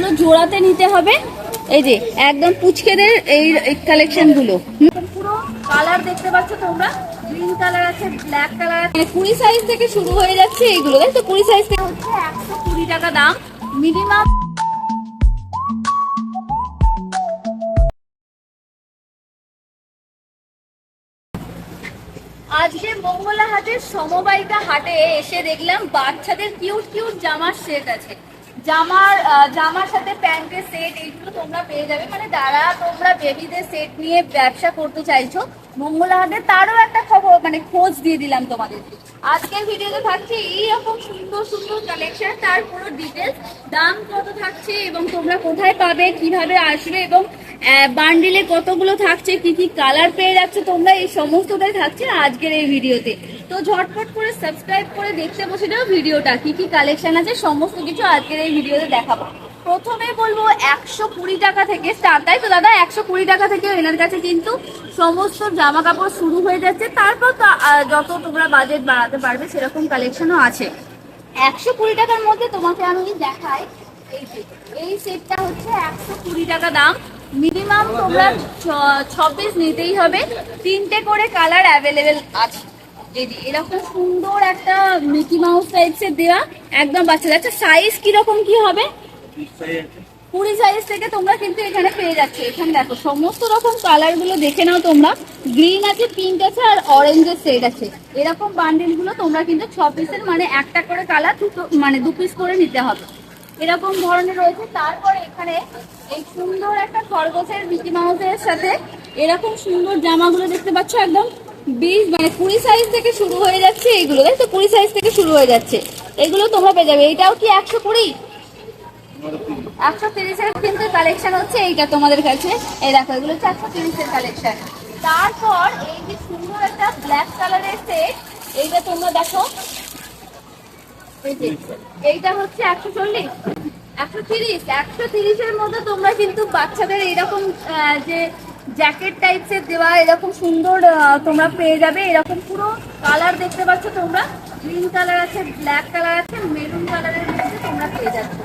যেগুলো জোড়াতে নিতে হবে। এই যে একদম পুচকেদের এই কালেকশনগুলো। পুরো কালার দেখতে পাচ্ছ তোমরা। গ্রিন কালার আছে ব্ল্যাক কালার আছে। কুড়ি সাইজ থেকে শুরু হয়ে যাচ্ছে এইগুলো তাই তো? কুড়ি সাইজ থেকে হচ্ছে একশো কুড়ি টাকা দাম। মিনিমাম আজকে মঙ্গলা হাটের সমবায়িকা হাটে এসে দেখলাম বাচ্চাদের কিউট কিউট জামার সেট আছে। জামার জামার সাথে প্যান্টের সেট এইগুলো তোমরা পেয়ে যাবে। মানে যারা তোমরা বেবিদের সেট নিয়ে ব্যবসা করতে চাইছো, মঙ্গলা হাটে তারও একটা খবর মানে খোঁজ দিয়ে দিলাম তোমাদের আজকের ভিডিওতে থাকছে এইরকম সুন্দর সুন্দর কালেকশন তার পুরো ডিটেলস দাম কত থাকছে এবং তোমরা কোথায় পাবে, কীভাবে আসবে এবং বান্ডিলে কতগুলো থাকছে, কি কি কালার পেয়ে যাচ্ছে, তোমরা এই সমস্তটাই থাকছে আজকের এই ভিডিওতে তো ঝটপট করে সাবস্ক্রাইব করে দেখতে বসে যাও ভিডিওটা। কি কি কালেকশন আছে, সমস্ত কিছু আজকের এই ভিডিওতে দেখাবো। প্রথমে বলব একশো কুড়ি টাকা থেকে স্টার্ট তাই তো দাদা? একশো কুড়ি টাকা থেকে এনার কাছে কিন্তু সমস্ত জামা কাপড় শুরু হয়ে যাচ্ছে। তারপর তো যত তোমরা বাজেট বাড়াতে পারবে, সেরকম কালেকশনও আছে। একশো কুড়ি টাকার মধ্যে তোমাকে আমি দেখাই। এই এই সেটটা হচ্ছে একশো কুড়ি টাকা দাম। মিনিমাম তোমরা, ছ পিস নিতেই হবে। তিনটে করে কালার অ্যাভেলেবেল আছে। এই এরকম সুন্দর একটা মিকি মাউস টাইপসের দেওয়া একদম বাচ্চাদের। আচ্ছা সাইজ কীরকম কি হবে? কুড়ি সাইজ থেকে তোমরা কিন্তু এখানে পেয়ে যাচ্ছ। এখানে দেখো, সমস্ত রকম কালারগুলো দেখে নাও তোমরা। গ্রিন আছে পিঙ্ক আছে, আর অরেঞ্জের সেট আছে। এরকম বান্ডিলগুলো তোমরা কিন্তু ছ পিসের মানে একটা করে কালার দুটো মানে দু পিস করে নিতে হবে। এরকম ধরনের রয়েছে। তারপরে এখানে এই সুন্দর একটা খরগোশের মিকি মাউসের সাথে এরকম সুন্দর জামাগুলো দেখতে পাচ্ছ একদম। বিশ মানে কুড়ি সাইজ থেকে শুরু হয়ে যাচ্ছে এইগুলো তাই তো? কুড়ি সাইজ থেকে শুরু হয়ে যাচ্ছে। এগুলো তোমরা পেয়ে যাবে। এটাও কি একশো কুড়ি? একশো তিরিশের কিন্তু কালেকশন হচ্ছে এইটা তোমাদের কাছে। এই দেখো এগুলো হচ্ছে একশো তিরিশের কালেকশন তারপর এই যে সুন্দর একটা ব্ল্যাক কালারের সেট এইটা তোমরা দেখো। এইটা হচ্ছে একশো চল্লিশ। একশো তিরিশ একশো তিরিশের মধ্যে তোমরা কিন্তু বাচ্চাদের এরকম আহ, যে জ্যাকেট টাইপসের দেওয়া এরকম সুন্দর তোমরা পেয়ে যাবে। এরকম পুরো কালার দেখতে পাচ্ছ তোমরা। গ্রিন কালার আছে ব্ল্যাক কালার আছে মেরুন কালারের মধ্যে তোমরা পেয়ে যাচ্ছ।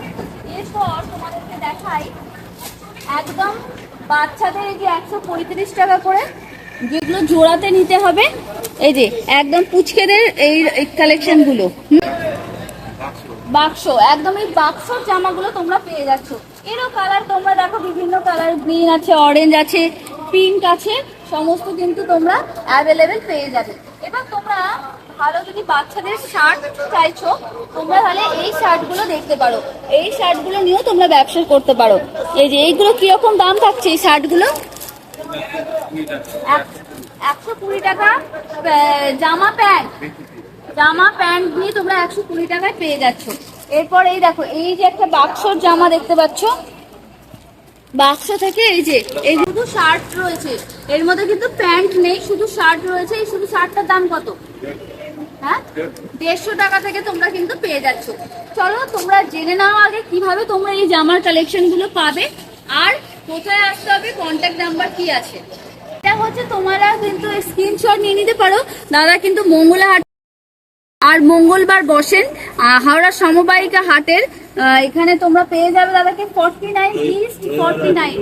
এরপর তোমাদেরকে দেখাই, একদম বাচ্চাদের এই যে একশো পঁয়ত্রিশ টাকা করে যেগুলো জোড়াতে নিতে হবে, এই যে একদম পুচকেদের এই কালেকশনগুলো। বাক্স, একদম এই বাক্সর জামাগুলো তোমরা পেয়ে যাচ্ছ। এরও কালার তোমরা দেখো, বিভিন্ন কালার গ্রিন আছে অরেঞ্জ আছে পিঙ্ক আছে সমস্ত কিন্তু তোমরা অ্যাভেলেবেল পেয়ে যাবে। এবার তোমরা ভালো যদি বাচ্চাদের শার্ট চাইছো, তোমরা তাহলে এই শার্টগুলো দেখতে পারো। এই শার্টগুলো নিয়েও তোমরা ব্যবসা করতে পারো। এই যে এইগুলো কীরকম দাম থাকছে এই শার্টগুলো এক- একশো কুড়ি টাকা জামা প্যান্ট। জামা প্যান্ট নিয়ে তোমরা একশো কুড়ি টাকায় পেয়ে যাচ্ছ। এরপর এই দেখো, এই যে একটা বাক্সর জামা দেখতে পাচ্ছ। বাক্স থেকে এই যে, এই শুধু শার্ট রয়েছে। এর মধ্যে কিন্তু প্যান্ট নেই, শুধু শার্ট রয়েছে। এই শুধু শার্টটার দাম কত? হ্যাঁ? দেড়শো টাকা থেকে তোমরা কিন্তু পেয়ে যাচ্ছ। চলো, তোমরা জেনে নাও আগে কীভাবে তোমরা এই জামার কালেকশনগুলো পাবে। আর কোথায় আসতে হবে কন্ট্যাক্ট নাম্বার কি আছে? এটা হচ্ছে তোমরা কিন্তু স্ক্রিনশট নিয়ে নিতে পারো। দাদা কিন্তু মঙ্গলাহাট আর মঙ্গলবার বসেন হাওড়া সমবায়িকা হাটের এখানে তোমরা পেয়ে যাবে দাদাকে forty nine east forty nine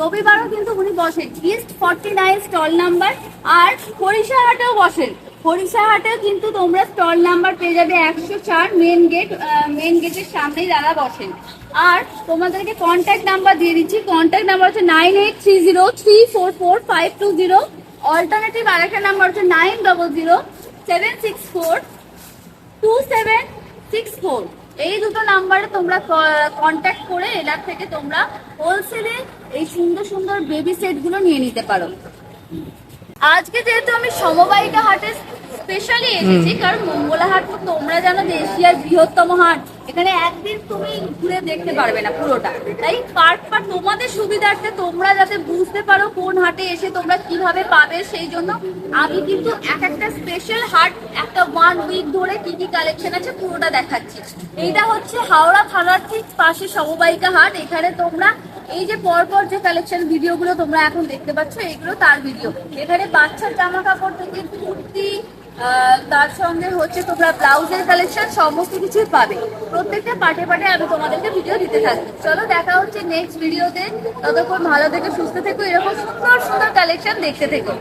রবিবারও কিন্তু উনি বসেন। East forty nine stall number আর হরিষা হাটেও বসেন। হরিষা হাটেও কিন্তু তোমরা স্টল নাম্বার পেয়ে যাবে একশো চার মেন গেট মেন গেটের সামনেই দাদা বসেন। আর তোমাদেরকে কন্ট্যাক্ট নাম্বার দিয়ে দিচ্ছি। কন্ট্যাক্ট নাম্বার হচ্ছে nine eight three zero three four four five two zero alternative আরেকটা নাম্বার হচ্ছে nine double zero seven six four two seven six four এই দুটো নাম্বারে তোমরা কন্ট্যাক্ট করে এলার থেকে তোমরা হোলসেলে এই সুন্দর সুন্দর বেবি সেটগুলো নিয়ে নিতে পারো। আজকে যেহেতু আমি সমবায়িকা হাটে স্পেশালি এসেছি কারণ মঙ্গলা হাট তো তোমরা জানো যে এশিয়ার বৃহত্তম হাট এখানে একদিন তুমি ঘুরে দেখতে পারবে না পুরোটা। তাই পার্ট পার্ট তোমাদের সুবিধার্থে তোমরা যাতে বুঝতে পারো কোন হাটে এসে তোমরা কীভাবে পাবে সেই জন্য আমি কিন্তু এক একটা স্পেশাল হাট একটা ওয়ান উইক ধরে কি কি কালেকশন আছে পুরোটা দেখাচ্ছি। এইটা হচ্ছে হাওড়া থানার ঠিক পাশে সমবায়িকা হাট। এখানে তোমরা এই যে পরপর যে কালেকশন ভিডিওগুলো তোমরা এখন দেখতে পাচ্ছ, এগুলো তার ভিডিও এখানে বাচ্চার জামা কাপড় থেকে কুর্তি তার সঙ্গে হচ্ছে তোমরা ব্লাউজের কালেকশন সমস্ত কিছুই পাবে। প্রত্যেকটা পার্টে পার্টে আমি তোমাদেরকে ভিডিও দিতে থাকব চলো দেখা হচ্ছে নেক্সট ভিডিওতে ততক্ষণ ভালো থেকে, সুস্থ থেকো, এরকম সুন্দর সুন্দর কালেকশন দেখতে থেকো।